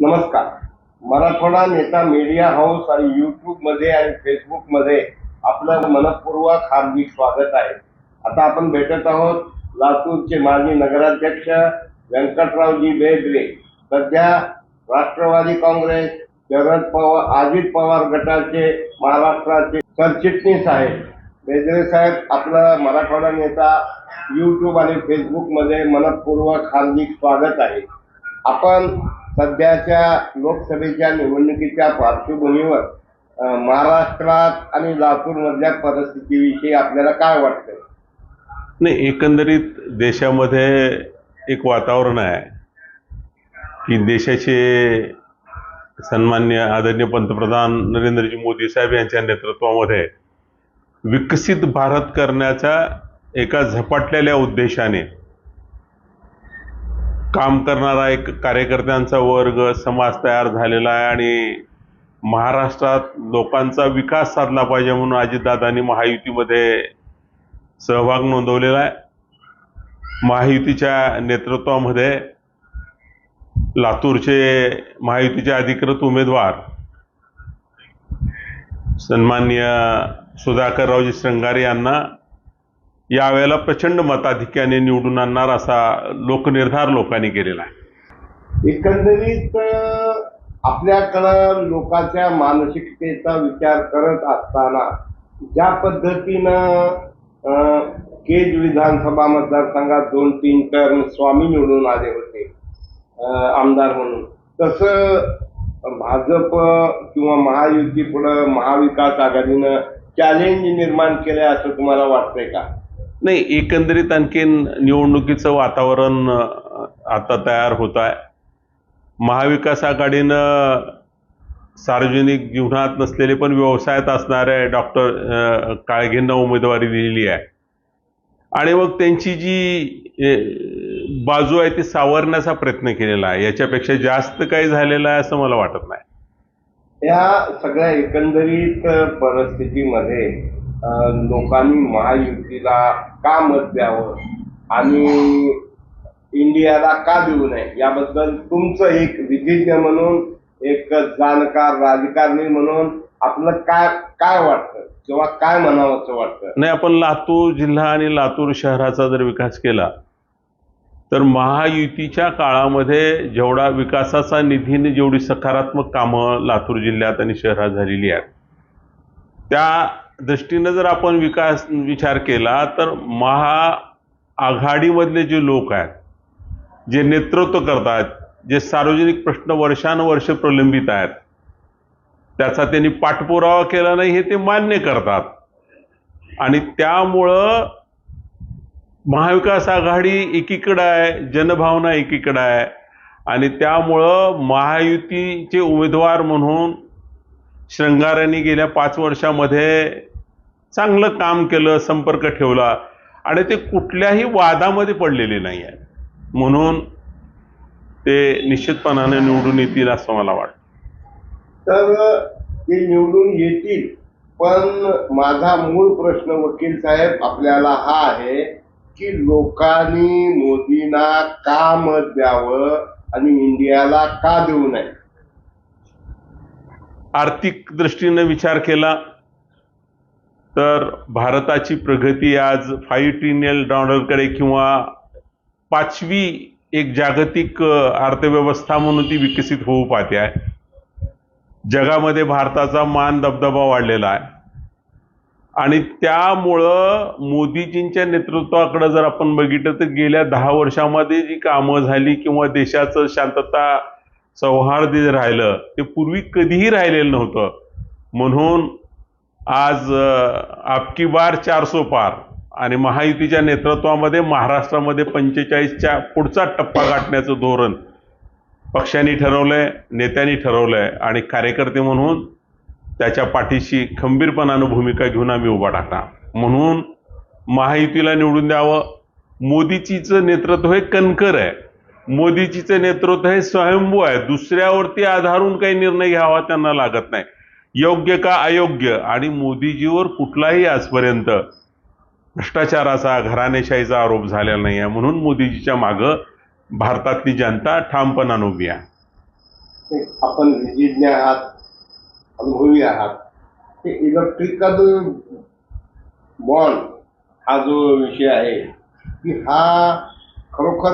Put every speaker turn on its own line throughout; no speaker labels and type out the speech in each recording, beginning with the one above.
नमस्कार. मराठवाडा नेता media house आणि युट्यूबमध्ये आणि फेसबुकमध्ये आपलं मनपूर्वक हार्दिक स्वागत आहे. आता आपण भेटत आहोत लातूरचे माजी नगराध्यक्ष व्यंकटरावजी बेदरे सध्या राष्ट्रवादी काँग्रेस शरद पवार अजित पवार गटाचे महाराष्ट्राचे सरचिटणीस आहेत. बेदरे साहेब आपला मराठवाडा नेता युट्यूब आणि फेसबुकमध्ये मनपूर्वक हार्दिक स्वागत आहे. आपण सध्याच्या लोकसभेच्या निवडणुकीच्या पार्श्वभूमीवर महाराष्ट्रात आणि लातूर मधल्या परिस्थितीविषयी आपल्याला काय वाटतं
नाही एकंदरीत देशामध्ये एक वातावरण आहे की देशाचे सन्मान्य आदरणीय पंतप्रधान नरेंद्रजी मोदी साहेब यांच्या नेतृत्वामध्ये विकसित भारत करण्याच्या एका झपाटलेल्या उद्देशाने काम करणारा एक कार्यकर्त्यांचा वर्ग समाज तयार झालेला आहे आणि महाराष्ट्रात लोकांचा विकास साधला पाहिजे म्हणून अजितदादांनी महायुतीमध्ये सहभाग नोंदवलेला आहे. महायुतीच्या नेतृत्वामध्ये लातूरचे महायुतीचे अधिकृत उमेदवार सन्मान्य सुधाकररावजी श्रंगारे यांना यावेळेला प्रचंड मताधिक्याने निवडून आणणार असा लोकनिर्धार लोकांनी केलेला आहे.
एकंदरीत आपल्याकडं लोकांच्या मानसिकतेचा विचार करत असताना ज्या पद्धतीनं केज विधानसभा मतदारसंघात दोन तीन टर्म स्वामी निवडून आले होते आमदार म्हणून. तसं भाजप किंवा महायुती पुढं महाविकास आघाडीनं चॅलेंज निर्माण केलंय असं तुम्हाला वाटतंय का?
नाही एकंदरीत आणखीन निवडणुकीचं वातावरण आता तयार होत आहे. महाविकास आघाडीनं सार्वजनिक जीवनात नसलेले पण व्यवसायात असणारे डॉक्टर काळघेंना उमेदवारी दिलेली आहे. आणि मग त्यांची जी बाजू आहे ती सावरण्याचा प्रयत्न केलेला आहे. याच्यापेक्षा जास्त काही झालेलं आहे असं मला वाटत नाही.
या सगळ्या एकंदरीत परिस्थितीमध्ये लोकांनी महायुतीला का मत द्यावं आणि इंडियाला का देऊ नये याबद्दल तुमचं एक विधिज्ञ म्हणून एक जाणकार राजकारणी म्हणून आपलं काय काय वाटतं? किंवा काय म्हणावंसं वाटतं?
नाही आपण लातूर जिल्हा आणि लातूर शहराचा जर विकास केला तर महायुतीच्या काळामध्ये जेवढा विकासाचा निधीने जेवढी सकारात्मक कामं लातूर जिल्ह्यात आणि शहरात झालेली आहेत त्या दृष्टीनं जर आपण विकास विचार केला तर महा आघाडीमधले जे लोक आहेत जे नेतृत्व करतात जे सार्वजनिक प्रश्न वर्षानुवर्ष प्रलंबित आहेत त्याचा त्यांनी पाठपुरावा केला नाही हे ते मान्य करतात. आणि त्यामुळं महाविकास आघाडी एकीकडं आहे जनभावना एकीकडं आहे आणि त्यामुळं महायुतीचे उमेदवार म्हणून श्रंगाराने गेल्या पाच वर्षामध्ये चांगलं काम केलं संपर्क ठेवला. आणि ते कुठल्याही वादामध्ये पडलेले नाही आहे म्हणून ते निश्चितपणाने निवडून येतील असं मला वाटतं.
तर ते निवडून येतील पण माझा मूळ प्रश्न वकील साहेब आपल्याला हा आहे की लोकांनी मोदींना का मत द्यावं आणि इंडियाला का देऊ नये?
आर्थिक दृष्टीने विचार केला तर भारताची प्रगती आज फाईव्ह ट्रिलियन डॉलरकडे किंवा पाचवी एक जागतिक अर्थव्यवस्था म्हणून ती विकसित होऊ पाहते आहे. जगामध्ये भारताचा मान दबदबा वाढलेला आहे. आणि त्यामुळं मोदीजींच्या नेतृत्वाकडे जर आपण बघितलं तर गेल्या दहा वर्षामध्ये जी कामं झाली किंवा देशाचं शांतता सौहार्द जे राहिलं ते पूर्वी कधीही राहिलेलं नव्हतं. म्हणून आज आपकी बार चारसो पार आणि महायुतीच्या नेतृत्वामध्ये महाराष्ट्रामध्ये पंचेचाळीसच्या पुढचा टप्पा गाठण्याचं धोरण पक्षांनी ठरवलंय नेत्यांनी ठरवलंय आणि कार्यकर्ते म्हणून त्याच्या पाठीशी खंबीरपणानं भूमिका घेऊन आम्ही उभा टाकणार म्हणून महायुतीला निवडून द्यावं. मोदीचीचं नेतृत्व हे कणकर आहे. मोदीजीचं नेतृत्व हे स्वयंभू आहे. दुसऱ्यावरती आधारून काही निर्णय घ्यावा त्यांना लागत नाही. योग्य का अयोग्य? आणि मोदीजीवर कुठलाही आजपर्यंत भ्रष्टाचाराचा घराणेशाहीचा आरोप झालेला नाही आहे म्हणून मोदीजीच्या मागं भारतातली जनता ठामपणानं उभी आहे.
आपण विजिज्ञ आहात अनुभवी आहात. ते इलेक्ट्रिकल बॉन्ड हा जो विषय आहे की हा खरोखर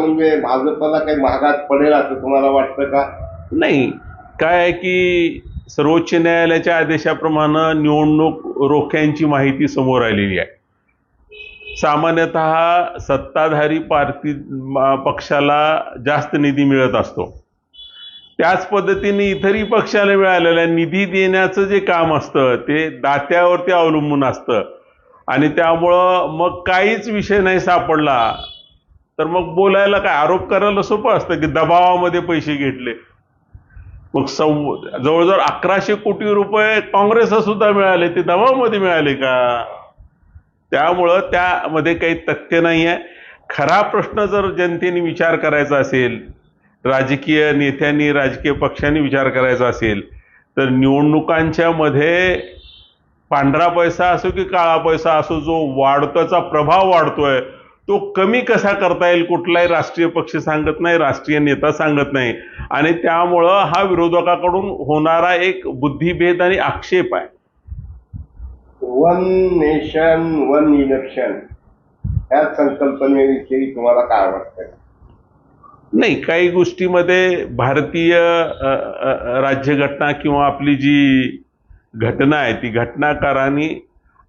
म्हणजे भाजपला काही महागात पडेल असं तुम्हाला वाटतं का?
नाही. काय आहे की सर्वोच्च न्यायालयाच्या आदेशाप्रमाणे निवडणूक रोख्यांची माहिती समोर आलेली आहे. सामान्यतः सत्ताधारी पार्टी पक्षाला जास्त निधी मिळत असतो. त्याच पद्धतीने इतरही पक्षाला मिळालेला निधी देण्याचं जे काम असतं ते दात्यावरती अवलंबून असतं. आणि त्यामुळं मग काहीच विषय नाही सापडला तर मग बोलायला काय? आरोप करायला सोपं असतं की दबावामध्ये पैसे घेतले. मग सव जवळजवळ अकराशे कोटी रुपये काँग्रेसला सुद्धा मिळाले. ते दबावामध्ये मिळाले का? त्यामुळं त्यामध्ये काही तथ्य नाही आहे खरा प्रश्न जर जनतेने विचार करायचा असेल राजकीय नेत्यांनी राजकीय पक्षांनी विचार करायचा असेल तर निवडणुकांच्या मध्ये पांढरा पैसा असो की काळा पैसा असो जो वाढतोचा प्रभाव वाढतोय तो कमी कसा करता येईल? कुठलाही राष्ट्रीय पक्ष सांगत नाही राष्ट्रीय नेता सांगत नाही. आणि त्यामुळं हा विरोधकाकडून होणारा एक बुद्धिभेद आणि आक्षेप आहे.
वन नेशन वन इलेक्शन या संकल्पनेविषयी तुम्हाला काय वाटतं
नाही काही गोष्टीमध्ये भारतीय राज्यघटना किंवा आपली जी घटना आहे ती घटनाकारांनी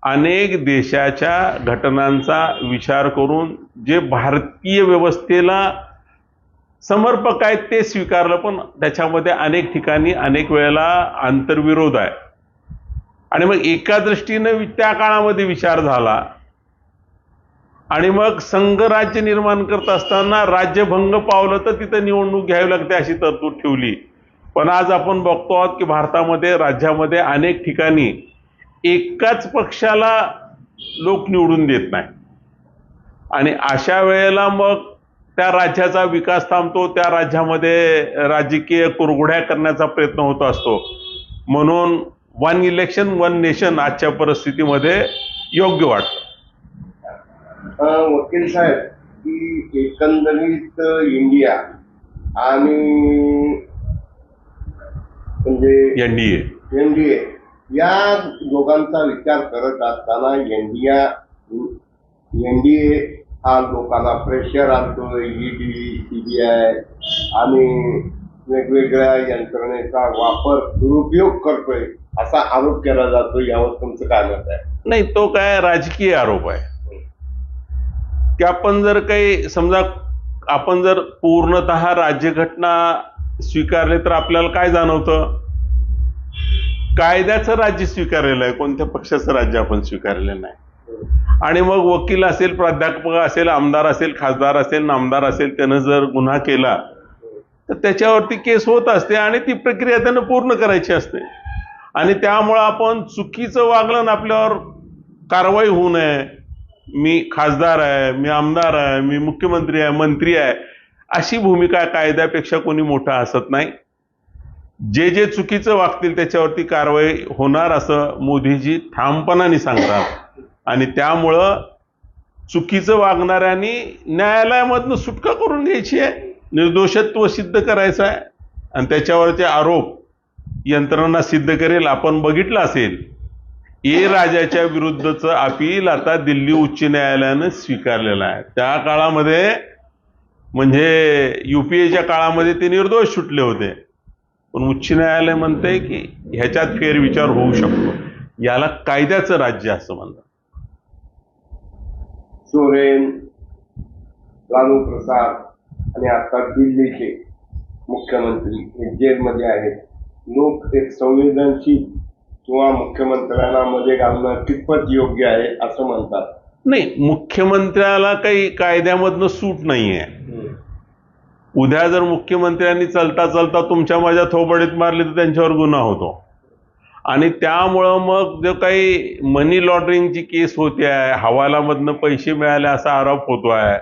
अनेक देशाच्या घटनांचा विचार करून जे भारतीय व्यवस्थेला समर्पक आहेत ते स्वीकारलं पण त्याच्यामध्ये अनेक ठिकाणी अनेक वेळेला आंतरविरोध आहे. आणि मग एका दृष्टीनं त्या काळामध्ये विचार झाला. आणि मग संघराज्य निर्माण करत असताना राज्यभंग पावलं तर तिथं निवडणूक घ्यावी लागते अशी तरतूद ठेवली. पण आज आपण बघतो आहोत की भारतामध्ये राज्यामध्ये अनेक ठिकाणी एकाच पक्षाला लोक निवडून देत नाही. आणि अशा वेळेला मग त्या राज्याचा विकास थांबतो त्या राज्यामध्ये राजकीय कुरघोड्या करण्याचा प्रयत्न होत असतो. म्हणून वन इलेक्शन वन नेशन आजच्या परिस्थितीमध्ये योग्य वाटतं.
वकील साहेब की एकंदरीत इंडिया आणि म्हणजे
एनडीए
एनडीए या दोघांचा विचार करत असताना एनडीए एनडीए हा लोकांना प्रेशर आणतो ईडी सीबीआय आणि वेगवेगळ्या यंत्रणेचा वापर दुरुपयोग करतोय असा आरोप केला जातो यावर तुमचं काय मत आहे?
नाही तो काय राजकीय आरोप आहे. की आपण जर काही समजा आपण जर पूर्णत राज्यघटना स्वीकारले तर आपल्याला काय जाणवतं? कायद्याचं राज्य स्वीकारलेलं आहे कोणत्या पक्षाचं राज्य आपण स्वीकारलेलं नाही. आणि मग वकील असेल प्राध्यापक असेल आमदार असेल खासदार असेल नामदार असेल त्यानं जर गुन्हा केला तर त्याच्यावरती केस होत असते आणि ती प्रक्रिया त्यानं पूर्ण करायची असते. आणि त्यामुळं आपण चुकीचं वागलं आपल्यावर कारवाई होऊ नये. मी खासदार आहे मी आमदार आहे मी मुख्यमंत्री आहे मंत्री आहे अशी भूमिका कायद्यापेक्षा कोणी मोठा असत नाही. जे जे चुकीचं वागतील त्याच्यावरती कारवाई होणार असं मोदीजी ठामपणाने सांगतात. आणि त्यामुळं चुकीचं वागणाऱ्यांनी न्यायालयामधनं सुटका करून घ्यायची आहे निर्दोषत्व सिद्ध करायचं आहे. आणि त्याच्यावरचे आरोप यंत्रणा सिद्ध करेल. आपण बघितलं असेल ए राजाच्या विरुद्धचं अपील आता दिल्ली उच्च न्यायालयानं स्वीकारलेलं आहे. त्या काळामध्ये म्हणजे युपीएच्या काळामध्ये ते निर्दोष सुटले होते. पण उच्च न्यायालय म्हणते की ह्याच्यात फेरविचार होऊ शकतो. याला कायद्याचं राज्य असं म्हणतात.
सोरेन लालू प्रसाद आणि आता दिल्लीचे मुख्यमंत्री हे जेलमध्ये आहेत. लोक एक संवेदनशील किंवा मुख्यमंत्र्यांना मध्ये घालणं कितपत योग्य आहे असं म्हणतात.
नाही मुख्यमंत्र्याला काही कायद्यामधनं सूट नाहीये. उद्या जर मुख्यमंत्र्यांनी चलता चलता तुमच्या माझ्या थोबडीत मारली तर त्यांच्यावर गुन्हा होतो. आणि त्यामुळं मग जो काही मनी लॉन्ड्रिंगची केस होते आहे हवालामधनं पैसे मिळाले असा आरोप होतो आहे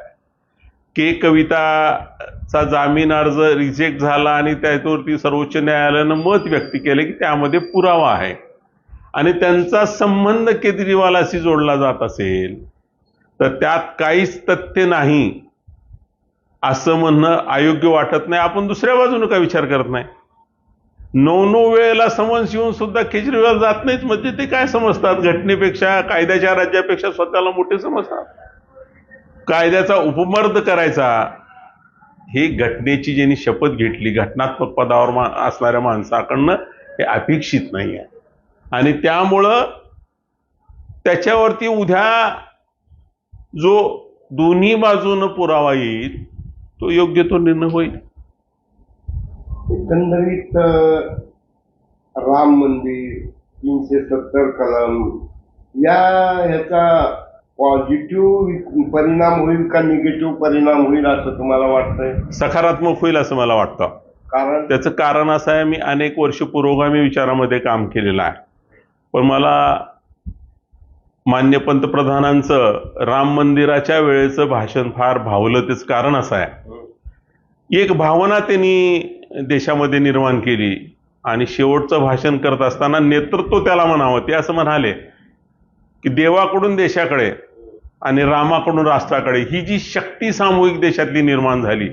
के कविताचा जामीन अर्ज रिजेक्ट झाला आणि त्याच्यावरती सर्वोच्च न्यायालयानं मत व्यक्त केले की त्यामध्ये पुरावा आहे. आणि त्यांचा संबंध केजरीवालाशी जोडला जात असेल तर त्यात काहीच तथ्य नाही. असं म्हणणं अयोग्य वाटत नाही. आपण दुसऱ्या बाजूनं का विचार करत नाही. नऊ नऊ वेळेला समन्स येऊन सुद्धा केजरीवाल जात नाहीत. म्हणजे ते काय समजतात? घटनेपेक्षा कायद्याच्या राज्यापेक्षा स्वतःला मोठे समजतात. कायद्याचा उपमर्द करायचा. ही घटनेची ज्यांनी शपथ घेतली घटनात्मक पदावर मा असणाऱ्या माणसाकडनं हे अपेक्षित नाही आहे आणि त्यामुळं त्याच्यावरती उद्या जो दोन्ही बाजूनं पुरावा येईल तो योग्य तो निर्णय होईल.
एकंदरीत राम मंदिर तीनशे सत्तर कलम या ह्याचा पॉझिटिव्ह परिणाम होईल का निगेटिव्ह परिणाम होईल असं तुम्हाला वाटतंय?
सकारात्मक होईल असं मला वाटतं.
कारण?
त्याचं कारण असं आहे मी अनेक वर्ष पुरोगामी विचारामध्ये काम केलेलं आहे. पण मला मान्य पंतप्रधानांचं राम मंदिराच्या वेळेचं भाषण फार भावलं तेच कारण असं आहे. एक भावना त्यांनी देशामध्ये निर्माण केली आणि शेवटचं भाषण करत असताना नेतृत्व त्याला म्हणावं ते असं म्हणाले की देवाकडून देशाकडे आणि रामाकडून राष्ट्राकडे ही जी शक्ती सामूहिक देशातली निर्माण झाली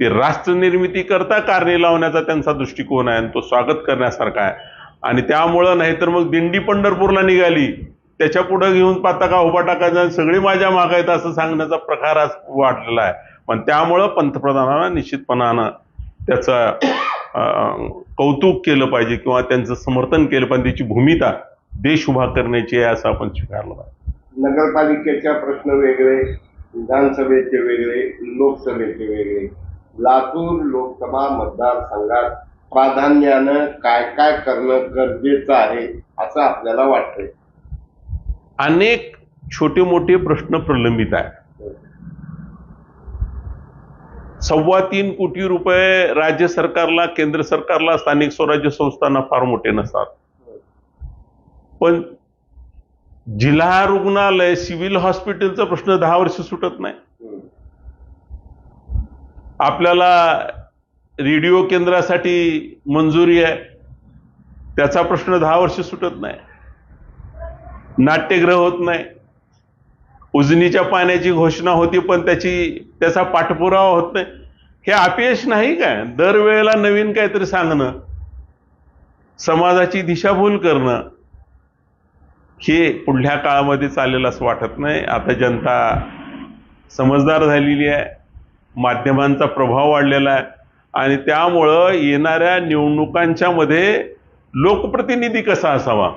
ती राष्ट्र निर्मिती करता कारणी लावण्याचा त्यांचा दृष्टिकोन आहे आणि तो स्वागत करण्यासारखा आहे. आणि त्यामुळं नाहीतर मग दिंडी पंढरपूरला निघाली. त्याच्या पुढं घेऊन पताका उभा टाकायचा सगळी सगळे माझ्या माग आहेत असं सांगण्याचा प्रकार आज वाढलेला आहे. पण त्यामुळं पंतप्रधानांना निश्चितपणानं त्याचं कौतुक केलं पाहिजे किंवा त्यांचं समर्थन केलं पाहिजे. त्याची भूमिका देश उभा करण्याची आहे असं आपण स्वीकारलं पाहिजे.
नगरपालिकेच्या प्रश्न वेगळे विधानसभेचे वेगळे लोकसभेचे वेगळे. लातूर लोकसभा मतदारसंघात प्राधान्यानं काय काय करणं गरजेचं आहे असं आपल्याला वाटतंय.
अनेक छोटे मोठे प्रश्न प्रलंबित आहेत. सव्वा तीन कोटी रुपये राज्य सरकारला केंद्र सरकारला स्थानिक स्वराज्य संस्थांना फार मोठे नसतात. पण जिल्हा रुग्णालय सिव्हिल हॉस्पिटलचा प्रश्न दहा वर्ष सुटत नाही. आपल्याला रेडिओ केंद्रासाठी मंजुरी आहे. त्याचा प्रश्न दहा वर्ष सुटत नाही. नाट्यग्रह होत नाही. उजनीच्या पाण्याची घोषणा होती पण त्याची त्याचा पाठपुरावा होत नाही. हे अपयश नाही काय दरवेळेला नवीन काहीतरी सांगणं समाजाची दिशाभूल करणं हे पुढल्या काळामध्ये चालेल असं वाटत नाही. आता जनता समजदार झालेली आहे. माध्यमांचा प्रभाव वाढलेला आहे. आणि त्यामुळं येणाऱ्या निवडणुकांच्या मध्ये लोकप्रतिनिधी कसा असावा?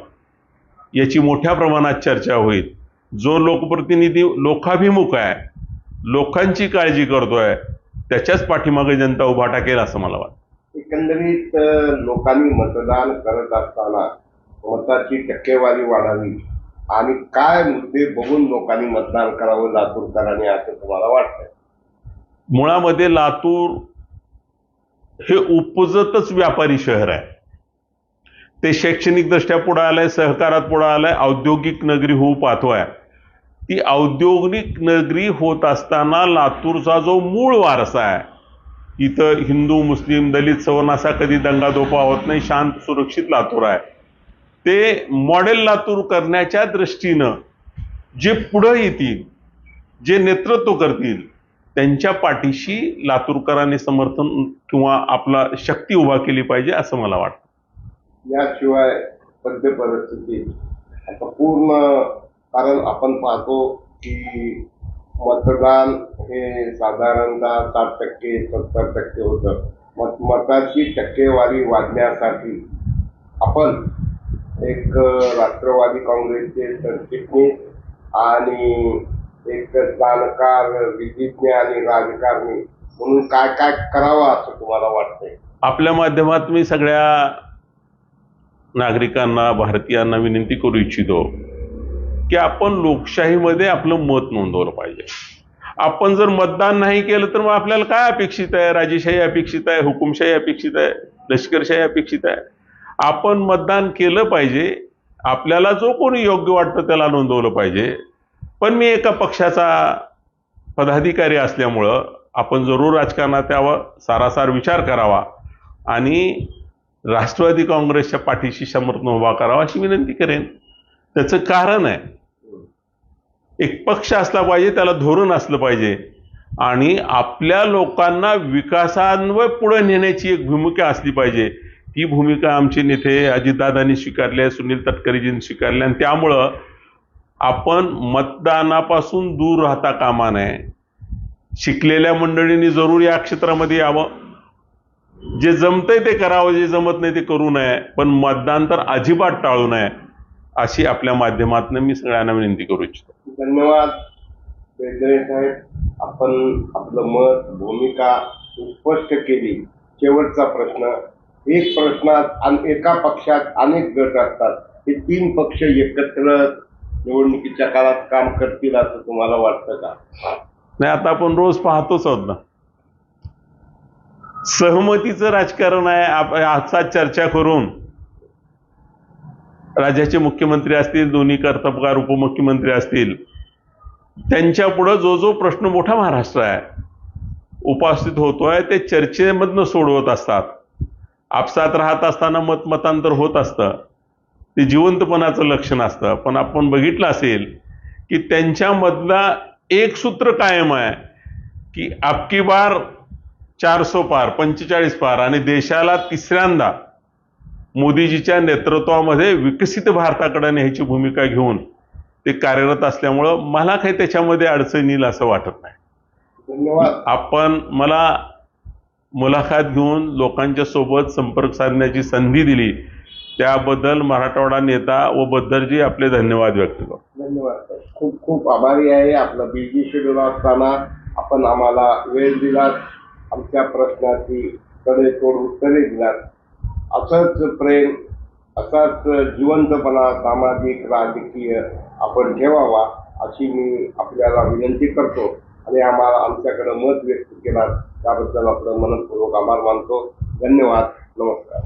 याची मोठ्या प्रमाणात चर्चा होईल. जो लोकप्रतिनिधी लोकाभिमुख आहे लोकांची काळजी करतोय त्याच्याच पाठीमागे जनता उभा टाकेल असं मला वाटतं.
एकंदरीत लोकांनी मतदान करत असताना मताची टक्केवारी वाढावी आणि काय मुद्दे बघून लोकांनी मतदान करावं लातूरकरांनी असं तुम्हाला वाटतंय?
मुळामध्ये लातूर हे उपजतच व्यापारी शहर आहे. ते शैक्षणिकदृष्ट्या पुढं आलं आहे सहकारात पुढं आलं आहे औद्योगिक नगरी होऊ पाहतोय ती औद्योगिक नगरी होत असताना लातूरचा जो मूळ वारसा आहे इथं हिंदू मुस्लिम दलित सवर्ण असा कधी दंगाधोपा होत नाही शांत सुरक्षित लातूर आहे. ते मॉडेल लातूर करण्याच्या दृष्टीनं जे पुढं येतील जे नेतृत्व करतील त्यांच्या पाठीशी लातूरकरांनी समर्थन किंवा आपला शक्ती उभा केली पाहिजे असं मला वाटतं.
याशिवाय पद्य परिस्थिती आता पूर्ण कारण आपण पाहतो की मतदान हे साधारणतः साठ टक्के सत्तर टक्के होतं. मत मताची टक्केवारी वाढण्यासाठी आपण एक राष्ट्रवादी काँग्रेसचे सरचिटणीस आणि एक जाणकार विधिज्ञ आणि राजकारणी म्हणून काय काय करावं असं तुम्हाला वाटतंय?
आपल्या माध्यमात मी सगळ्या नागरिकांना भारतीयांना विनंती करू इच्छितो की आपण लोकशाहीमध्ये आपलं मत नोंदवलं पाहिजे. आपण जर मतदान नाही केलं तर मग आपल्याला काय अपेक्षित आहे? राजेशाही अपेक्षित आहे? हुकुमशाही अपेक्षित आहे? लष्करशाही अपेक्षित आहे? आपण मतदान केलं पाहिजे. आपल्याला जो कोणी योग्य वाटतं त्याला नोंदवलं पाहिजे. पण मी एका पक्षाचा पदाधिकारी असल्यामुळं आपण जरूर राजकारणात यावं सारासार विचार करावा आणि राष्ट्रवादी काँग्रेसच्या पाठीशी समर्थन उभा करावा अशी विनंती करेन. त्याचं कारण आहे एक पक्ष असला पाहिजे त्याला धोरण असलं पाहिजे. आणि आपल्या लोकांना विकासांवर पुढे नेण्याची एक भूमिका असली पाहिजे. ती भूमिका आमचे नेते अजितदादांनी स्वीकारली आहे सुनील तटकरेजींनी स्वीकारली आणि त्यामुळं आपण मतदानापासून दूर राहता कामा नये. शिकलेल्या मंडळींनी जरूर या क्षेत्रामध्ये यावं. जे जमतंय ते करावं जे जमत नाही ते करू नये. पण मतदान तर अजिबात टाळू नये अशी आपल्या माध्यमातून मी सगळ्यांना विनंती करू इच्छितो.
धन्यवाद. साहेब आपण आपलं मत भूमिका स्पष्ट केली. शेवटचा प्रश्न. एक प्रश्नात आणि एका पक्षात अनेक गट असतात. हे तीन पक्ष एकत्र निवडणुकीच्या काळात काम करतील असं तुम्हाला वाटतं का?
नाही आता आपण रोज पाहतोच आहोत ना. सहमतीचं राजकारण आहे. आप- आजचा चर्चा करून राज्याचे मुख्यमंत्री असतील दोन्ही कर्तबगार उपमुख्यमंत्री असतील त्यांच्या पुढं जो जो प्रश्न मोठा महाराष्ट्र आहे उपस्थित होतोय ते चर्चेमधनं सोडवत असतात. आपसात राहत असताना मतमतांतर होत असतं. ते जिवंतपणाचं लक्षण असतं. पण आपण बघितलं असेल की त्यांच्यामधला एक सूत्र कायम आहे की आपकी बार चारसो पार पंचेचाळीस पार आणि देशाला तिसऱ्यांदा मोदीजीच्या नेतृत्वामध्ये विकसित भारताकडे न्यायची भूमिका घेऊन ते कार्यरत असल्यामुळं मला काही त्याच्यामध्ये अडचण येईल असं वाटत नाही.
धन्यवाद.
आपण मला मुलाखत घेऊन लोकांच्या सोबत संपर्क साधण्याची संधी दिली त्याबद्दल मराठवाडा नेता व बद्दरजी आपले धन्यवाद व्यक्त करतो.
धन्यवाद. खूप खूप आभारी आहे आपला बिझी शेड्यूल असताना आपण आम्हाला वेळ दिलात. आमच्या प्रश्नाची कडेतोड उत्तरे दिलात असंच प्रेम असाच जिवंतपणा सामाजिक राजकीय आपण ठेवावा अशी मी आपल्याला विनंती करतो. आणि आम्हाला आमच्याकडं मत व्यक्त केला त्याबद्दल आपलं मनपूर्वक आभार मानतो. धन्यवाद. नमस्कार.